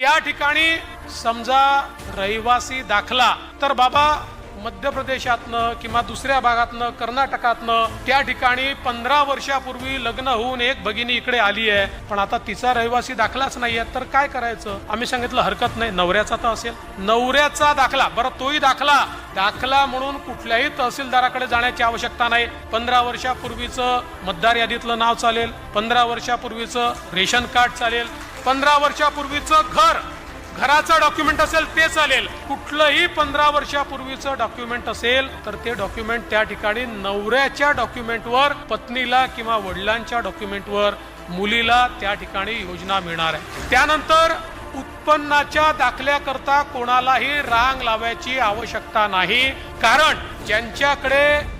या ठिकाणी समजा रहिवासी दाखला तर बाबा मध्य प्रदेशातनं किंवा दुसऱ्या भागातनं कर्नाटकातनं त्या ठिकाणी पंधरा वर्षापूर्वी लग्न होऊन एक भगिनी इकडे आली आहे. पण आता तिचा रहिवासी दाखलाच नाही आहे तर काय करायचं? आम्ही सांगितलं हरकत नाही. नवऱ्याचा तर असेल. नवऱ्याचा दाखला बरं तोही दाखला. दाखला म्हणून कुठल्याही तहसीलदाराकडे जाण्याची आवश्यकता नाही. पंधरा वर्षापूर्वीचं मतदार यादीतलं नाव चालेल. पंधरा वर्षापूर्वीचं रेशन कार्ड चालेल. पंधरा वर्षापूर्वीचं घर. घराचं डॉक्युमेंट असेल ते चालेल. कुठलंही पंधरा वर्षापूर्वीचं डॉक्युमेंट असेल तर ते डॉक्युमेंट त्या ठिकाणी नवऱ्याच्या डॉक्युमेंटवर पत्नीला किंवा वडिलांच्या डॉक्युमेंटवर मुलीला त्या ठिकाणी योजना मिळणार आहे. त्यानंतर उत्पन्नाच्या दाखल्याकरता कोणालाही रांग लावायची आवश्यकता नाही. कारण ज्यांच्याकडे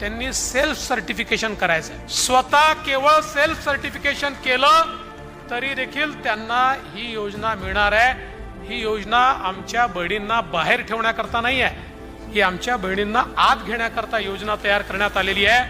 त्यांनी सेल्फ सर्टिफिकेशन करायचं आहे. स्वतः केवळ सेल्फ सर्टिफिकेशन केलं तरी देखील त्यांना ही योजना मिळणार आहे. ही योजना आमच्या बहिणींना बाहेर ठेवण्याकरता नाही आहे ही आमच्या बहिणींना आत घेण्याकरता योजना तयार करण्यात आलेली आहे.